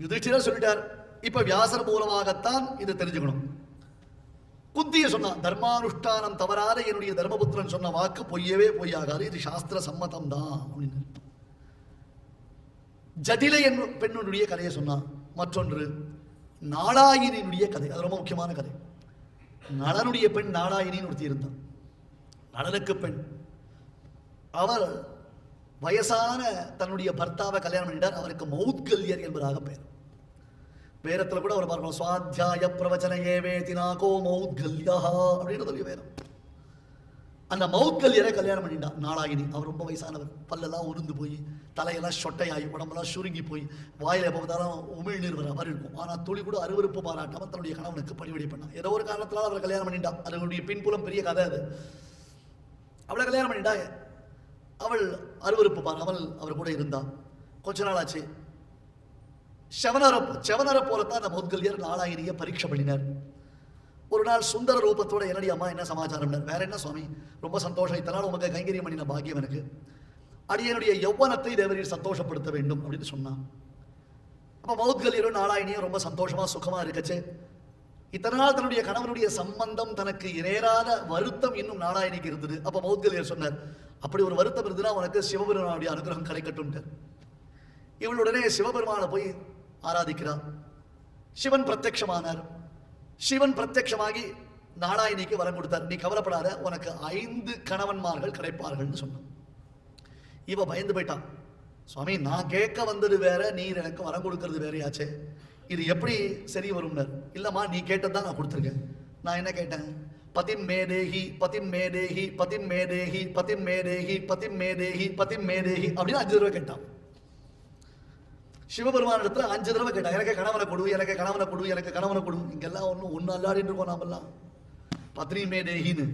யுதிஷ்டிரர் சொல்லிட்டார். இப்போ வியாசர் மூலமாகத்தான் இதை தெரிஞ்சுக்கணும். குந்திய சொன்னான் தர்மானுஷ்டானம் தவறாத என்னுடைய தர்மபுத்திரன் சொன்ன வாக்கு பொய்யவே பொய்யாகாது. இது சாஸ்திர சம்மதம் தான் அப்படின்னு ஜதில என் பெண்ணுடைய கதையை சொன்னான் மற்றொன்று நாடாயினியுடைய கதை. அது ரொம்ப முக்கியமான கதை. நளனுடைய பெண் நாளாயினின்னு ஒருத்தி இருந்தான். நளனுக்கு பெண். அவர் வயசான தன்னுடைய பர்த்தாவை கல்யாணம் பண்ணிட்டார். அவருக்கு மௌத்கல்யர் என்பதாக பெயர் பேரத்தில் கூட அவர் பார்க்கணும் சுவாத்தியாய பிரவச்சனையே வேதினாகோ மௌத்கல்யா அப்படின்னு சொல்லி வேதம். அந்த மௌத்கல்யரை கல்யாணம் பண்ணிட்டான் நாளாகினி அவர் ரொம்ப வயசானவர். பல்லெல்லாம் உருந்து போய் தலையெல்லாம் சொட்டையாகி உடம்பெல்லாம் சுருங்கி போய் வாயில் எப்போ பார்த்தாலும் உமிழ்நீர் வர மாதிரி இருக்கும். ஆனால் துளி கூட அருவருப்பு பாராட்டாம தன்னுடைய கணவனுக்கு பணிவிடை பண்ணான் ஏதோ ஒரு காரணத்தினால அவர் கல்யாணம் பண்ணிட்டான் அதனுடைய பின்புலம் பெரிய கதை அது. அவளை கல்யாணம் பண்ணிட்டா அவள் அருவருப்பு பாராமல் அவர் கூட இருந்தான். கொஞ்ச நாள் ஆச்சு. செவனரை செவனரை போலத்தான் அந்த மௌத்கல்யர் நாலாயிரிய பரீட்சை பண்ணினார். ஒரு நாள் சுந்தர ரூபத்தோட என்னடி அம்மா என்ன சமாச்சாரம் வேற என்ன சுவாமி? ரொம்ப சந்தோஷம். இத்தனால் உமக்கு கைங்கரியம் பண்ணின பாக்கியம் எனக்கு. அடியனுடைய யௌவனத்தை தேவரீர் சந்தோஷப்படுத்த வேண்டும் அப்படின்னு சொன்னான். அப்போ மௌத்கல்யரும் நாளாயினியும் ரொம்ப சந்தோஷமாக சுகமாக இருக்கச்சே. இத்தனை நாள் தன்னுடைய கணவனுடைய சம்பந்தம் தனக்கு இணையராத வருத்தம் இன்னும் நாராயணிக்கு இருந்தது. அப்ப மௌத்கலியர் சொன்னார் அப்படி ஒரு வருத்தம் இருந்ததுன்னா உனக்கு சிவபெருமானுடைய அனுகிரகம் கிடைக்கட்டும் இவளுடனே சிவபெருமானை போய் ஆராதிக்கிறார் சிவன் பிரத்யக்ஷமானார் சிவன் பிரத்யக்ஷமாகி நாராயணிக்கு வரம் கொடுத்தார். நீ கவலைப்படாத உனக்கு ஐந்து கணவன்மார்கள் கிடைப்பார்கள்னு சொன்னான். இவ பயந்து போயிட்டான். சுவாமி நான் கேட்க வந்தது வேற நீர் எனக்கு வரம் கொடுக்கறது வேறையாச்சே. இது எப்படி சரி வரும்னர் இல்லைம்மா நீ கேட்டதான் நான் கொடுத்துருக்கேன். நான் என்ன கேட்டேன்? பதிம் மேதேகி பதிம் மேதேகி பதிம் மேதேகி பதிம் மேதேகி பதிம் மேதேகி பதிம் மேதேகி அப்படின்னு அஞ்சு தடவை கேட்டான். சிவபெருமான இடத்துல அஞ்சு தடவை கேட்டான். எனக்கு கணவனை கொடு எனக்கு கணவனை கொடு எனக்கு கணவனை கொடு. இங்கெல்லாம் ஒன்றும் ஒன்று அல்லாடின்னு இருக்கோம் நாமெல்லாம். பத்னி மேதேகின்னு.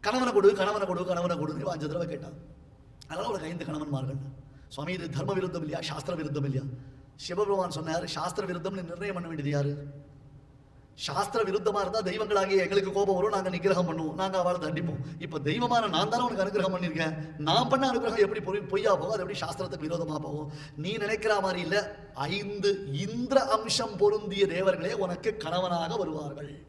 கணவனை கொடு கணவனை கொடு கணவனை கொடு அஞ்சு தடவை கேட்டான். அதனால அவளுக்கு ஐந்து கணவன்மார்கள். சுவாமி இது தர்ம விருத்தம் இல்லையா? சாஸ்திர விருத்தம் இல்லையா? சிவபெருமான் சொன்னார் சாஸ்திர விருத்தம்னு நிர்ணயம் பண்ண வேண்டியது யாரு? சாஸ்திர விருத்தமா இருந்தா தெய்வங்களாகிய எங்களுக்கு கோபம் வரும் நாங்க நிகிரகம் பண்ணுவோம் நாங்க அவளை தண்டிப்போம். இப்ப தெய்வமான நான் தானே உனக்கு அனுகிரகம் பண்ணிருக்கேன்? நான் பண்ண அனுகிரகம் எப்படி பொய் பொய்யா போகும்? அது எப்படி சாஸ்திரத்துக்கு விரோதமா போகும்? நீ நினைக்கிற மாதிரி இல்ல. ஐந்து இந்திர அம்சம் பொருந்திய தேவர்களே உனக்கு கணவனாக வருவார்கள்.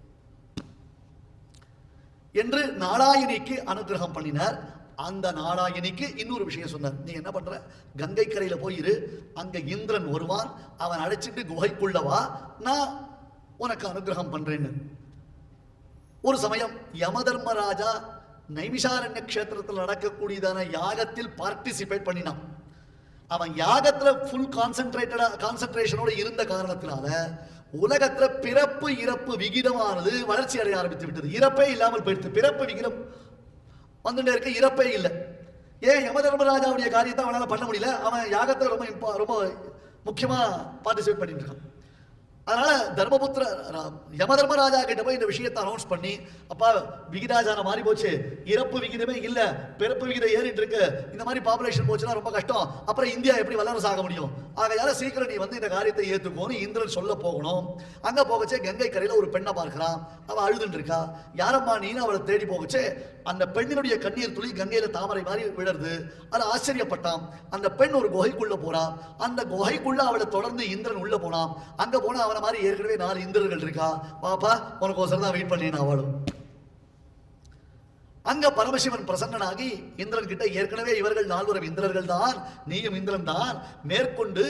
என்று நாராயணிக்கு அனுகிரகம் பண்ணினார். அந்த நாராயணிக்கு இன்னொரு விஷயம் சொன்னார். நீ என்ன பண்ற? கங்கை கரையில போயிரு அங்க இந்திரன் வருவான். அவன் அழைச்சிட்டு குகைக்குள்ளவா நான் உனக்கு அனுகிரகம் பண்றேன்னு. ஒரு சமயம் யமதர்மராஜா நைமிஷாரண்ய கஷேத்திரத்தில் நடக்கக்கூடியதான யாகத்தில் பார்ட்டிசிபேட் பண்ணினான். அவன் யாகத்துல ஃபுல் கான்சென்ட்ரேட்டடா கான்சென்ட்ரேஷனோட இருந்த காரணத்தினால உலகத்துல பிறப்பு இறப்பு விகிதமானது வளர்ச்சி அடைய ஆரம்பித்து விட்டது. இறப்பே இல்லாமல் போயிடுது. பிறப்பு விகிதம் வந்துட்டே இருக்க இறப்பே இல்லை. ஏன் யமதர்மராஜாவுடைய காரியத்தை அவனால் பண்ண முடியல? அவன் யாகத்தை ரொம்ப ரொம்ப முக்கியமாக பார்ட்டிசிபேட் பண்ணிட்டு இருக்கான். அதனால தர்மபுத்திர யமதர்மராஜா கிட்ட போய் இந்த விஷயத்தை அனௌன்ஸ் பண்ணி அப்பா விகிதாச்சாரம் மாறி போச்சு. இறப்பு விகிதமே இல்ல. பிறப்பு விகிதம் ஏறிட்டு இருக்கு இந்த மாதிரி பாப்புலேஷன் போச்சுன்னா ரொம்ப கஷ்டம். அப்புறம் இந்தியா எப்படி வல்லரசு ஆக முடியும்? ஆகையால சீக்கிரம் நீ வந்து இந்த காரியத்தை ஏத்துக்கோன்னு இந்திரன் சொல்ல போகணும். அங்க போகச்சே கங்கை கரையில ஒரு பெண்ணை பார்க்கிறான். அவ அழுதுன்னு இருக்கா. யாரம்மா நீனு? அவளை தேடி போகச்சே அந்த பெண்ணினுடைய கண்ணீர் துளி கங்கையில தாமரை மாதிரி விழருது. அது ஆச்சரியப்பட்டான். அந்த பெண் ஒரு குகைக்குள்ள போறான் அந்த குகைக்குள்ள அவளை தொடர்ந்து இந்திரன் உள்ள போனான். அங்க போனா அவனை மாதிரி ஏற்கனவே நாலு இந்திரர்கள் இருக்கா? பாப்பா உனக்கு ஒசரம் தான் வெயிட் பண்ணேன் அவளும் அங்க பரமசிவன் பிரசன்னனாகி இந்திரன் கிட்ட ஏற்கனவே இவர்கள் நால்வரும் இந்திரர்கள் தான் நீயும் இந்திரன் தான் மேற்கொண்டு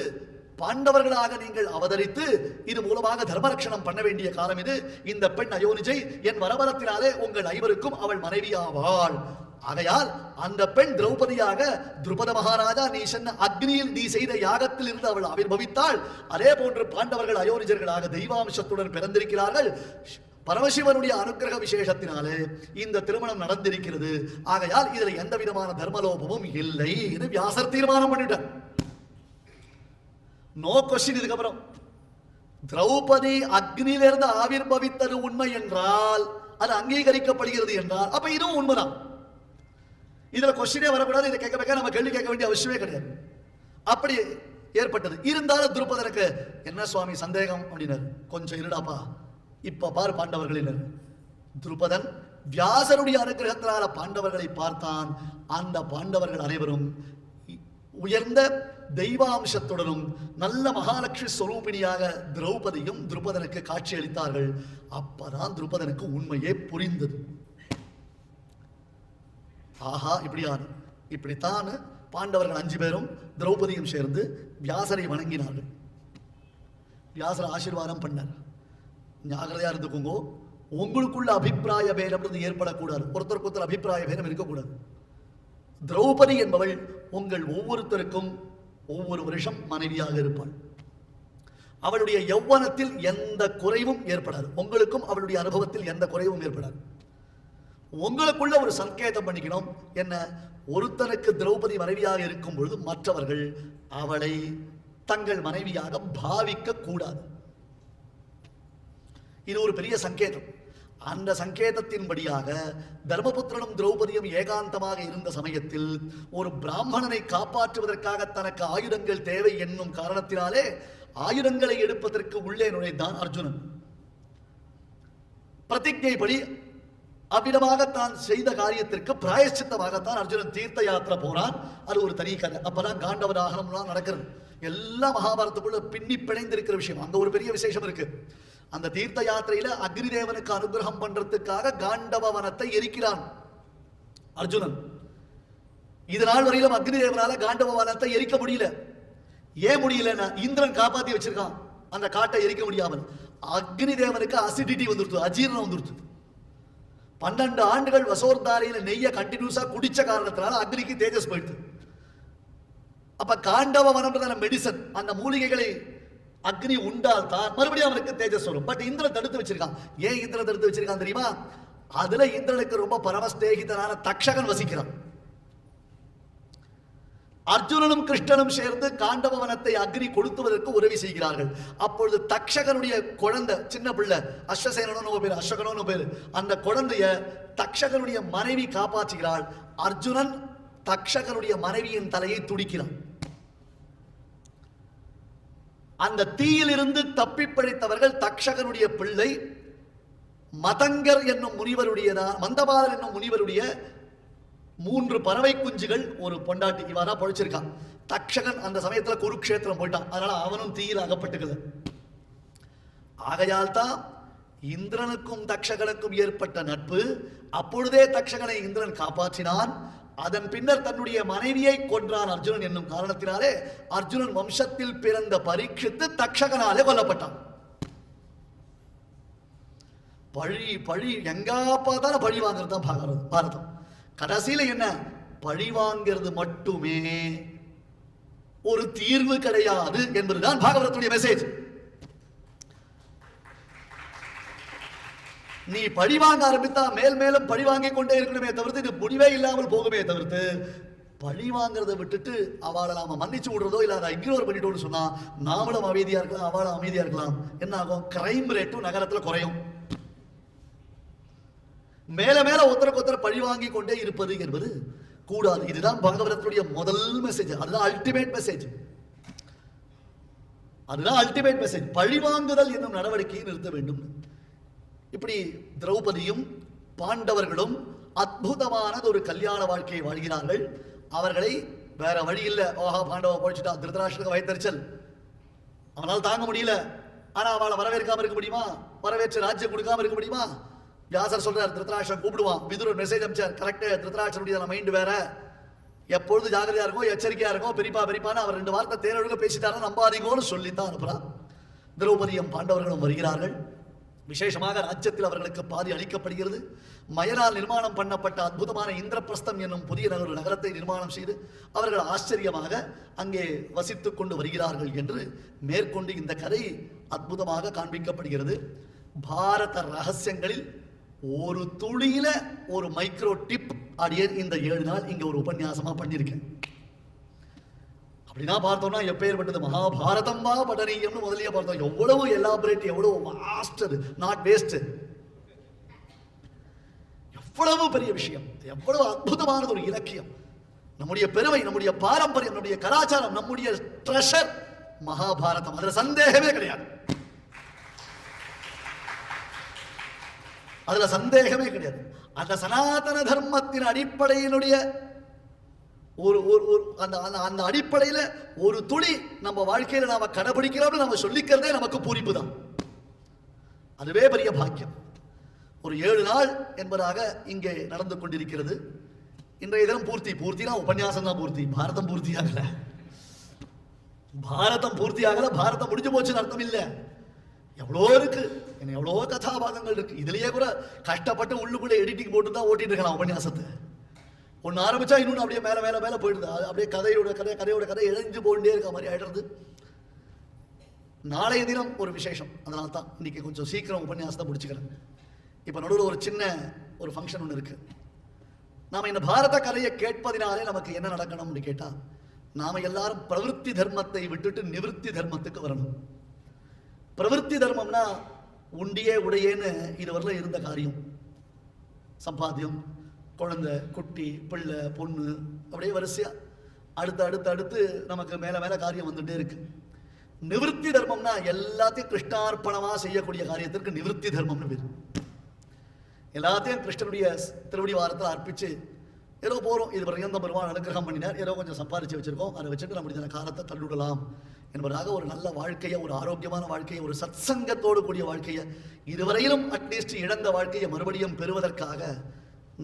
பாண்டவர்களாக நீங்கள் அவதரித்து இது மூலமாக தர்மரட்சணம் பண்ண வேண்டிய காலம் இது. இந்த பெண் அயோனிஜை என் வரவரத்தினாலே உங்கள் ஐவருக்கும் அவள் மனைவியாவாள். ஆகையால் அந்த பெண் திரௌபதியாக துருபத மகாராஜா நீ சென்ன அக்னியில் நீ செய்த யாகத்தில் இருந்து அவள் ஆவிர்பவித்தாள் அதே போன்று பாண்டவர்கள் அயோனிஜர்களாக தெய்வாம்சத்துடன் பிறந்திருக்கிறார்கள். பரமசிவனுடைய அனுக்கிரக விசேஷத்தினாலே இந்த திருமணம் நடந்திருக்கிறது. ஆகையால் இதுல எந்த விதமான தர்மலோபமும் இல்லை இது வியாசர் தீர்மானம் பண்ணிட்டார். நோ கொஸ்டின் இதுக்கப்புறம் திரௌபதி அக்னியிலிருந்து ஆவிர்பவித்தது உண்மை என்றால் அது அங்கீகரிக்கப்படுகிறது என்றால் அப்ப இதுவும் உண்மைதான். இதுல கொஸ்டினே வரக்கூடாது இதை கேட்க வைக்க நம்ம கேள்வி கேட்க வேண்டிய அவசியமே கிடையாது. அப்படி ஏற்பட்டது. இருந்தாலும் துருபதனுக்கு என்ன சுவாமி சந்தேகம்? அப்படின்னாரு. கொஞ்சம் இருடாப்பா. இப்ப பார் பாண்டவர்கள் துருபதன் வியாசருடைய அனுகிரகத்தினால பாண்டவர்களை பார்த்தான். அந்த பாண்டவர்கள் அனைவரும் உயர்ந்த தெய்வாம்சத்துடனும் நல்ல மகாலட்சுமி ஸ்வரூபிணியாக திரௌபதியும் துருபதனுக்கு காட்சி அளித்தார்கள் அப்பதான் துருபதனுக்கு உண்மையே புரிந்தது. ஆஹா இப்படியான இப்படித்தான் பாண்டவர்கள் அஞ்சு பேரும் திரௌபதியும் சேர்ந்து வியாசரை வணங்கினார்கள். வியாசர் ஆசீர்வாதம் பண்ணார். ஜாகிரதையா இருந்துக்கோங்க. உங்களுக்குள்ள அபிப்பிராய பேதம்ன்றது ஏற்படக்கூடாது. ஒருத்தருக்கு ஒருத்தர் அபிப்பிராய பேரம் இருக்கக்கூடாது. திரௌபதி என்பவள் உங்கள் ஒவ்வொருத்தருக்கும் ஒவ்வொரு வருஷம் மனைவியாக இருப்பாள். அவளுடைய யௌவனத்தில் எந்த குறைவும் ஏற்படாது. உங்களுக்கும் அவளுடைய அனுபவத்தில் எந்த குறைவும் ஏற்படாது. உங்களுக்குள்ள ஒரு சங்கேதம் பண்ணிக்கணும். என்ன? ஒருத்தனுக்கு திரௌபதி மனைவியாக இருக்கும் பொழுது மற்றவர்கள் அவளை தங்கள் மனைவியாக பாவிக்க கூடாது இது ஒரு பெரிய சங்கேதம். அந்த சங்கேதத்தின்படியாக தர்மபுத்திரனும் திரௌபதியும் ஏகாந்தமாக இருந்த சமயத்தில் ஒரு பிராமணனை காப்பாற்றுவதற்காக தனக்கு ஆயுதங்கள் தேவை என்னும் காரணத்தினாலே ஆயுதங்களை எடுப்பதற்கு உள்ளே நுழைந்தான் அர்ஜுனன். பிரதிஜைப்படி அவ்விதமாக தான் செய்த காரியத்திற்கு பிராயச்சித்தமாகத்தான் அர்ஜுனன் தீர்த்த யாத்திரை போறான். அது ஒரு தனி கதை. அப்பதான் காண்டவதாகனம்லாம் நடக்கிறது. எல்லா மகாபாரதத்துக்குள்ள பின்னி பிணைந்திருக்கிற விஷயம். அங்க ஒரு பெரிய விசேஷம் இருக்கு. அந்த தீர்த்த யாத்திரையில அக்னி தேவனுக்கு அனுகிரகம் பண்றதுக்காக காண்டவ வனத்தை எரிக்கிறான் அர்ஜுனன். இது நாள் வரையிலும் அக்னி தேவனால காண்டவ வனத்தை எரிக்க முடியல. ஏன் முடியலன்னா இந்திரன் காப்பாத்தி வச்சிருக்கான். அந்த காட்டை எரிக்க முடியாமல். அக்னி தேவனுக்கு அசிடிட்டி வந்துருது அஜீரணம் வந்துருது பன்னெண்டு ஆண்டுகள் வசோர்தாரையில நெய்ய கண்டினியூஸா குடிச்ச காரணத்தினால அக்னிக்கு தேஜஸ் போயிடுது அப்ப காண்டவ வனம்ன்றதான மெடிசன் அந்த மூலிகைகளை அக்னி உண்டால் தான் மறுபடியும் அவனுக்கு தேஜஸ் வரும். பட் இந்திரன் தடுத்து வச்சிருக்கான். ஏன் இந்திரன் தடுத்து வச்சிருக்கான் தெரியுமா? அதுல இந்திரனுக்கு ரொம்ப பரமஸ்நேகிதனான தக்ஷகன் வசிக்கிறான். அர்ஜுனனும் கிருஷ்ணனும் சேர்ந்து காண்டவ வனத்தை அக்னி கொளுத்துவதற்கு உதவி செய்கிறார்கள். அப்பொழுது தக்ஷகனுடைய குழந்தை சின்ன பிள்ளை அஸ்வசேனனும் பேர் அஸ்வகனும் பேர் அந்த குழந்தைய தக்ஷகனுடைய மனைவி காப்பாற்றுகிறாள். அர்ஜுனன் தக்ஷகனுடைய மனைவியின் தலையை துடிக்கிறான். அந்த தீயிலிருந்து தப்பி பிழைத்தவர்கள் தக்ஷகனுடைய பிள்ளை மதங்கர் என்னும் முனிவருடையதா மந்தபாலர் என்னும் முனிவருடைய மூன்று பறவை குஞ்சுகள் ஒரு பொண்டாட்டி இவாரா பொழைச்சிருக்கான். தக்ஷகன் அந்த சமயத்துல குருக்ஷேத்திரம் போயிட்டான். அதனால அவனும் தீயில் அகப்பட்டுக்குது. ஆகையால் தான் இந்திரனுக்கும் தக்ஷகனுக்கும் ஏற்பட்ட நட்பு. அப்பொழுதே தக்ஷகனை இந்திரன் காப்பாற்றினான். அதன் பின்னர் தன்னுடைய மனைவியை கொன்றான் அர்ஜுனன் என்னும் காரணத்தினாலே அர்ஜுனன் வம்சத்தில் பிறந்த பரீட்சித்து தக்ஷகனாலே கொல்லப்பட்டான். பழி பழி எங்கா பார்த்தாலும் பழி வாங்கிறது தான் பாரதம் பாரதம். கடைசியில என்ன? பழி வாங்கிறது மட்டுமே. ஒரு தீர்வு கிடையாது என்பதுதான் பாகவதத்துடைய மெசேஜ் நீ பழி வாங்க ஆரம்பித்தா மேல் மேலும் பழி வாங்கிக் கொண்டே இருக்கணுமே தவிர்த்து இது முடிவே இல்லாமல் போகுமே தவிர்த்து பழி வாங்குறதை விட்டுட்டு அவளை நாம மன்னிச்சு விடுறதோ இல்லை அதை இக்னோர் பண்ணிட்டோம்னு சொன்னா நாமளும் அமைதியா இருக்கலாம் அவளும் அமைதியா இருக்கலாம். என்ன ஆகும்? கிரைம் ரேட்டும் நகரத்துல குறையும். மேல மேல ஒருத்தருக்கு ஒருத்தர் பழி வாங்கி கொண்டே இருப்பது என்பது கூடாது. இதுதான் பகவரத்துடைய முதல் மெசேஜ் அதுதான் அல்டிமேட் மெசேஜ் அதுதான் அல்டிமேட் மெசேஜ் பழி வாங்குதல் என்னும் நடவடிக்கையை நிறுத்த வேண்டும். இப்படி திரௌபதியும் பாண்டவர்களும் அற்புதமானது ஒரு கல்யாண வாழ்க்கையை வாழ்கிறார்கள். அவர்களை வேற வழி இல்லை. ஓஹா பாண்டவ பொழிச்சுட்டா திருதராஷ்டிரக வயத்தறிச்சல் அவனால் தாங்க முடியல. ஆனா அவளை வரவேற்காம இருக்க முடியுமா? வரவேற்று ராஜ்யம் கொடுக்காம இருக்க முடியுமா? வியாசர் சொல்றாரு திருத்தராஷ்டிரம் கூப்பிடுவான். விதுரர் மெசேஜ் அமிச்சார் கரெக்ட் திருத்தராஷ்டிரனுடைய மைண்ட் வேற. எப்பொழுது ஜாகிரதையா இருக்கும் எச்சரிக்கையா இருக்கும் பெரியப்பா பெரியப்பான்னு அவர் ரெண்டு வார்த்தை தேனொழுக பேசிட்டாருன்னு நம்பாதீங்கன்னு சொல்லித்தான் அனுப்புறான் திரௌபதியும் பாண்டவர்களும் வருகிறார்கள். விசேஷமாக ராஜ்யத்தில் அவர்களுக்கு பாதி அளிக்கப்படுகிறது. மயனால் நிர்மாணம் பண்ணப்பட்ட அற்புதமான இந்திரபிரஸ்தம் என்னும் புதிய நகர நகரத்தை நிர்மாணம் செய்து அவர்கள் ஆச்சரியமாக அங்கே வசித்து கொண்டு வருகிறார்கள் என்று மேற்கொண்டு இந்த கதை அற்புதமாக காண்பிக்கப்படுகிறது. பாரத ரகசியங்களில் ஒரு துளியில ஒரு மைக்ரோ டிப் அடியே இந்த ஏழு நாள் இங்கே ஒரு உபன்யாசமாக பண்ணியிருக்கேன். அப்படின்னா பார்த்தோம்னா எப்பேற்பட்டது மகாபாரதம் வா படனீயம்னு முதலியே பார்த்தோம். எவ்வளவு எலாபரேட் எவ்வளவு மாஸ்டர் நாட் வேஸ்ட் எவ்வளவு பெரிய விஷயம். எவ்வளவு அற்புதமானது ஒரு இலக்கியம். நம்முடைய பெருமை நம்முடைய பாரம்பரியம் நம்முடைய கலாச்சாரம் நம்முடைய ட்ரெஷர் மகாபாரதம். அதுல சந்தேகமே கிடையாது. அதுல சந்தேகமே கிடையாது. அந்த சனாதன தர்மத்தின் அடிப்படையினுடைய ஒரு ஒரு ஒரு அந்த அந்த அந்த அடிப்படையில் ஒரு துளி நம்ம வாழ்க்கையில் நாம் கடைபிடிக்கிறோம்னு நம்ம சொல்லிக்கிறதே நமக்கு பூரிப்பு தான். அதுவே பெரிய பாக்கியம். ஒரு ஏழு நாள் என்பதாக இங்கே நடந்து கொண்டிருக்கிறது. இன்றைய தினம் பூர்த்தி பூர்த்தினா உபன்யாசம் தான் பூர்த்தி. பாரதம் பூர்த்தி ஆகல. பாரதம் பூர்த்தி ஆகல பாரதம் முடிஞ்சு போச்சுன்னு அர்த்தம் இல்லை. எவ்வளோ இருக்கு எவ்வளோ கதாபாதங்கள் இருக்கு. இதுலயே கூட கஷ்டப்பட்டு உள்ளுக்குள்ளே எடிட்டிங் போட்டு தான் ஓட்டிட்டு இருக்கலாம் உபன்யாசத்தை. ஒன்று ஆரம்பிச்சா இன்னொன்று அப்படியே மேலே மேலே மேலே போயிடுது. அப்படியே கதையோட கதை கதையோட கதை இழைஞ்சு போயிட்டே இருக்க மாதிரி ஆகிடுறது நாளைய தினம் ஒரு விசேஷம். அதனால தான் இன்றைக்கி கொஞ்சம் சீக்கிரம் உபன்யாசத்தை முடிச்சுக்கிறேன். இப்போ நடுவில் ஒரு சின்ன ஒரு ஃபங்க்ஷன் ஒன்று இருக்குது நாம் இந்த பாரத கதையை கேட்பதினாலே நமக்கு என்ன நடக்கணும்னு கேட்டால் நாம் எல்லாரும் பிரவிற்த்தி தர்மத்தை விட்டுட்டு நிவிருத்தி தர்மத்துக்கு வரணும். பிரவிற்த்தி தர்மம்னா உண்டியே உடையேன்னு இதுவரையில் இருந்த காரியம். சம்பாத்தியம் குழந்தை குட்டி பிள்ளை பொண்ணு அப்படியே வரிசையா அடுத்து அடுத்து அடுத்து நமக்கு மேலே மேலே காரியம் வந்துகிட்டே இருக்கு. நிவிருத்தி தர்மம்னா எல்லாத்தையும் கிருஷ்ணார்ப்பணமாக செய்யக்கூடிய காரியத்திற்கு நிவிருத்தி தர்மம்னு பேர். எல்லாத்தையும் கிருஷ்ணனுடைய திருவடி வாரத்தில் அர்ப்பிச்சு ஏதோ போகிறோம் இது பர்யந்த பெருமான் அனுகிரகம் பண்ணினார். ஏதோ கொஞ்சம் சம்பாரிச்சு வச்சுருக்கோம். அதை வச்சுட்டு நம்முடைய காலத்தை தள்ளிவிடலாம் என்பதாக ஒரு நல்ல வாழ்க்கையை ஒரு ஆரோக்கியமான வாழ்க்கையை ஒரு சத்சங்கத்தோடு கூடிய வாழ்க்கையை இதுவரையிலும் அட்லீஸ்ட் இழந்த வாழ்க்கையை மறுபடியும் பெறுவதற்காக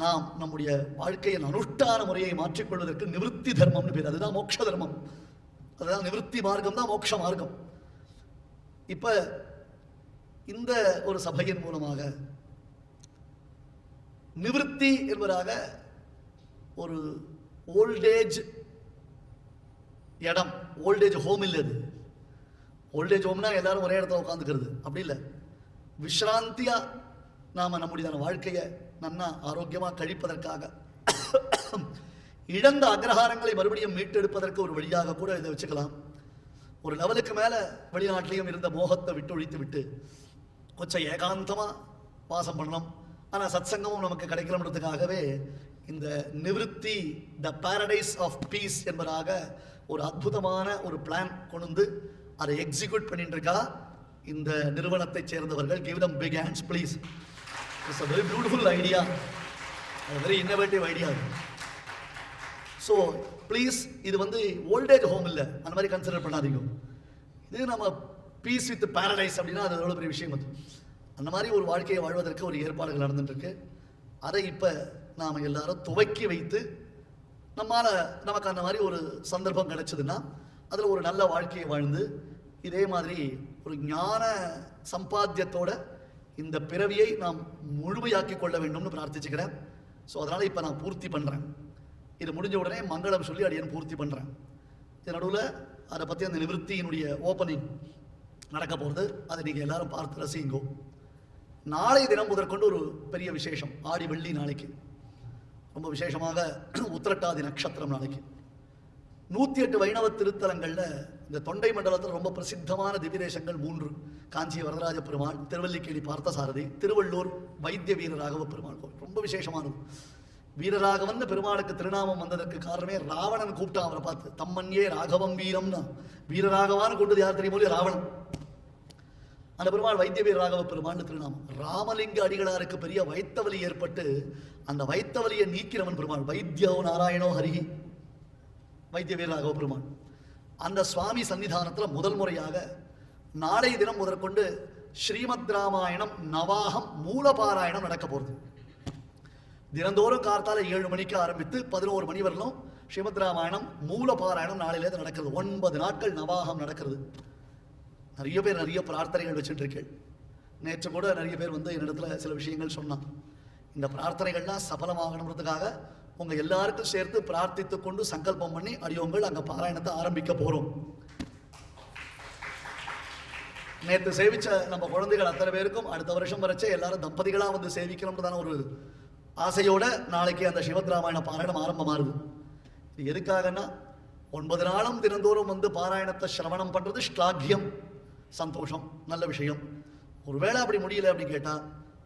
நாம் நம்முடைய வாழ்க்கையின் அனுஷ்டான முறையை மாற்றிக்கொள்வதற்கு நிவிருத்தி தர்மம்னு பேர். அதுதான் மோட்ச தர்மம். அதுதான் நிவிருத்தி மார்க்கம் தான் மோட்ச மார்க்கம். இப்போ இந்த ஒரு சபையின் மூலமாக நிவிருத்தி என்பதாக ஒரு ஓல்டேஜ் இடம் ஓல்டேஜ் ஹோம் இல்லை அது. ஓல்டேஜ் ஹோம்னா எல்லாரும் ஒரே இடத்துல உட்காந்துக்கிறது அப்படி இல்லை. விஷ்ராந்தியாக நாம் நம்முடைய வாழ்க்கையை நன்னா ஆரோக்கியமாக கழிப்பதற்காக இழந்த அக்ரஹாரங்களை மறுபடியும் மீட்டெடுப்பதற்கு ஒரு வழியாக கூட இதை வச்சுக்கலாம். ஒரு லெவலுக்கு மேலே வெளிநாட்டிலையும் இருந்த மோகத்தை விட்டு ஒழித்து விட்டு கொஞ்சம் ஏகாந்தமாக வாசம் பண்ணணும். ஆனால் சத்சங்கமும் நமக்கு கிடைக்கணுன்றதுக்காகவே இந்த Nivritti the paradise of peace என்பதாக ஒரு அற்புதமான ஒரு பிளான் கொண்டு அதை எக்ஸிக்யூட் பண்ணிட்டு இருக்கா. இந்த நிறுவனத்தை சேர்ந்தவர்கள் give them big hands please it's a very beautiful idea very innovative idea so please இது வந்து ஓல்டேஜ் ஹோம் இல்லை. அந்த மாதிரி கன்சிடர் பண்ணாதீங்க. இது நம்ம பீஸ் வித் பேரடைஸ் அப்படின்னா அது எவ்வளோ பெரிய விஷயம் அது? அந்த மாதிரி ஒரு வாழ்க்கையை வாழ்வதற்கு ஒரு ஏற்பாடுகள் நடந்துட்டுருக்கு. அதை இப்போ நாம் எல்லாரும் துவக்கி வைத்து நம்மால் நமக்கு அந்த மாதிரி ஒரு சந்தர்ப்பம் கிடைச்சதுன்னா அதில் ஒரு நல்ல வாழ்க்கையை வாழ்ந்து இதே மாதிரி ஒரு ஞான சம்பாத்தியத்தோட இந்த பிறவியை நாம் முழுமையாக்கி கொள்ள வேண்டும்னு பிரார்த்திச்சுக்கிறேன். ஸோ அதனால் இப்போ நான் பூர்த்தி பண்ணுறேன் இது முடிஞ்ச உடனே மங்களம் சொல்லி அடியன் பூர்த்தி பண்ணுறேன் இது நடுவில் அதை பற்றி அந்த நிவர்த்தியினுடைய ஓப்பனிங் நடக்க போகிறது அதை நீங்கள் எல்லாரும் பார்த்து ரசிங்கோ. நாளை தினம் முதற்கொண்டு ஒரு பெரிய விசேஷம். ஆடி வெள்ளி நாளைக்கு. ரொம்ப விசேஷமாக உத்திரட்டாதி நட்சத்திரம் நாளைக்கு. நூற்றி எட்டு வைணவ திருத்தலங்களில் இந்த தொண்டை மண்டலத்தில் ரொம்ப பிரசித்தமான திவ்யதேசங்கள் மூன்று. காஞ்சி வரதராஜ பெருமாள் திருவல்லிக்கேணி பார்த்தசாரதி திருவள்ளூர் வைத்திய வீரராகவ பெருமாள் கோவில். ரொம்ப விசேஷமானது. வீரராகவன் பெருமாளுக்கு திருநாமம் வந்ததற்கு காரணமே ராவணன் கூப்பிட்டான் அவரை பார்த்து தம்மன்யே ராகவம் வீரம்னா. வீரராகவான்னு கூட்டது யார் தெரியுமோ இல்லையோ? ராவணன். அந்த பெருமாள் வைத்திய வீர ராகவ பெருமாள்னு திருநாமம். ராமலிங்க அடிகளாருக்கு பெரிய வைத்தவலி ஏற்பட்டு அந்த வைத்தவலியை நீக்கிறவன் பெருமாள். வைத்தியோ நாராயணோ ஹரிஹி. வைத்திய வீர ராகவ அந்த சுவாமி சன்னிதானத்தில் முதல் முறையாக நாளை தினம் முதற்கொண்டு ஸ்ரீமத் ராமாயணம் நவாகம் மூலபாராயணம் நடக்க போகிறது தினந்தோறும் கார்த்தால ஏழு மணிக்கு ஆரம்பித்து பதினோரு மணி வரலும் ஸ்ரீமத் ராமாயணம் மூலபாராயணம் நாளையிலேருந்து நடக்கிறது. ஒன்பது நாட்கள் நவாகம் நடக்கிறது. நிறைய பேர் நிறைய பிரார்த்தனைகள் வச்சுட்டு இருக்கேன். நேற்று கூட நிறைய பேர் வந்து என்னிடத்துல சில விஷயங்கள் சொன்னான் இந்த பிரார்த்தனைகள்லாம் சபலமாகணுன்றதுக்காக உங்க எல்லாருக்கும் சேர்த்து பிரார்த்தித்து கொண்டு சங்கல்பம் பண்ணி அடியோங்கள் அங்க பாராயணத்தை ஆரம்பிக்க போறோம். நேற்று சேவிச்ச நம்ம குழந்தைகள் அத்தனை பேருக்கும் அடுத்த வருஷம் வரைச்சே எல்லாரும் தம்பதிகளா வந்து சேவிக்கணும்ன்றதான ஒரு ஆசையோட நாளைக்கு அந்த சிவத்ராமாயண பாராயணம் ஆரம்பமாகுது. இது எதுக்காகன்னா ஒன்பது நாளும் தினந்தோறும் வந்து பாராயணத்தை சிரவணம் பண்றது ஸ்லாக்கியம் சந்தோஷம் நல்ல விஷயம். ஒருவேளை அப்படி முடியல அப்படின்னு கேட்டா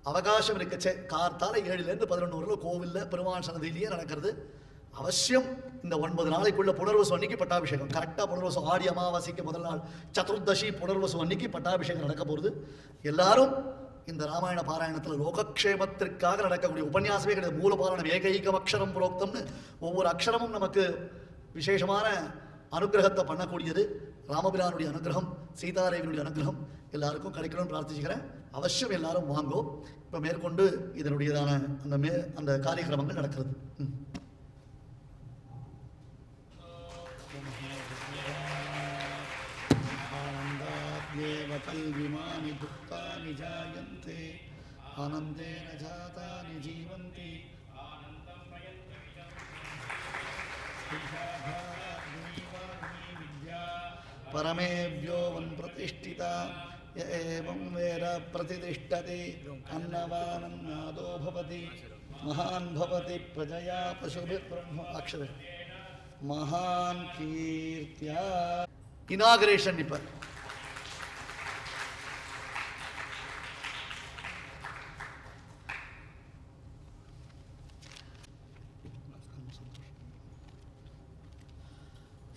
அவகாசம் இருக்கச்சே கார்த்தால ஏழுலேருந்து பதினொன்று வரலும் கோவில்ல பெருமாள் சன்னதியிலேயே நடக்கிறது. அவசியம் இந்த ஒன்பது நாளைக்குள்ள புனர்வசம் அன்னைக்கு பட்டாபிஷேகம். கரெக்டாக புனர்வசம் ஆடி அமாவாசைக்கு முதல் நாள் சதுர்தசி புனர்வசம் அன்னைக்கு பட்டாபிஷேகம் நடக்க போகிறது எல்லாரும் இந்த ராமாயண பாராயணத்தில் லோகக்ஷேமத்திற்காக நடக்கக்கூடிய உபன்யாசமே கிடையாது. மூலபாராயணம் ஏகைகம் அக்ஷரம் புரோக்தம்னு ஒவ்வொரு அக்ஷரமும் நமக்கு விசேஷமான அனுகிரகத்தை பண்ணக்கூடியது ராமபிரானுடைய அனுகிரகம் சீதாரேவினுடைய அனுகிரகம். எல்லாருக்கும் கிடைக்கணும்னு பிரார்த்திச்சுக்கிறேன். அவசியம் எல்லாரும் வாங்கோ. இப்போ மேற்கொண்டு இதனுடையதான அந்த மே அந்த காரியக்கிரமங்கள் நடக்கிறது. கல்விமானி துக்கானி ஜாயந்தே ஆனந்தேன ஜாதானி ஜீவந்தி ஆனந்தம் परमेभ्यो वन्प्रतिष्ठिता य एवं वेद अन्नवानन्नादो भवति, महान् भवति प्रजया पशुभिर्ब्रह्म अक्षर। महान् कीर्त्या। इनाग्रेशन पर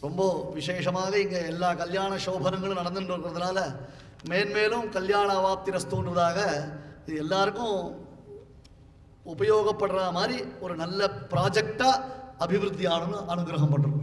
ரொம்ப விசேஷமாக இங்கே எல்லா கல்யாண சோபனங்களும் நடந்துட்டு இருக்கிறதுனால மேன்மேலும் கல்யாண அவாப்திரஸ்துன்றதாக இது எல்லாருக்கும் உபயோகப்படுற மாதிரி ஒரு நல்ல ப்ராஜெக்டாக அபிவிருத்தி ஆகணும்னு அனுகிரகம் பண்ணுறோம்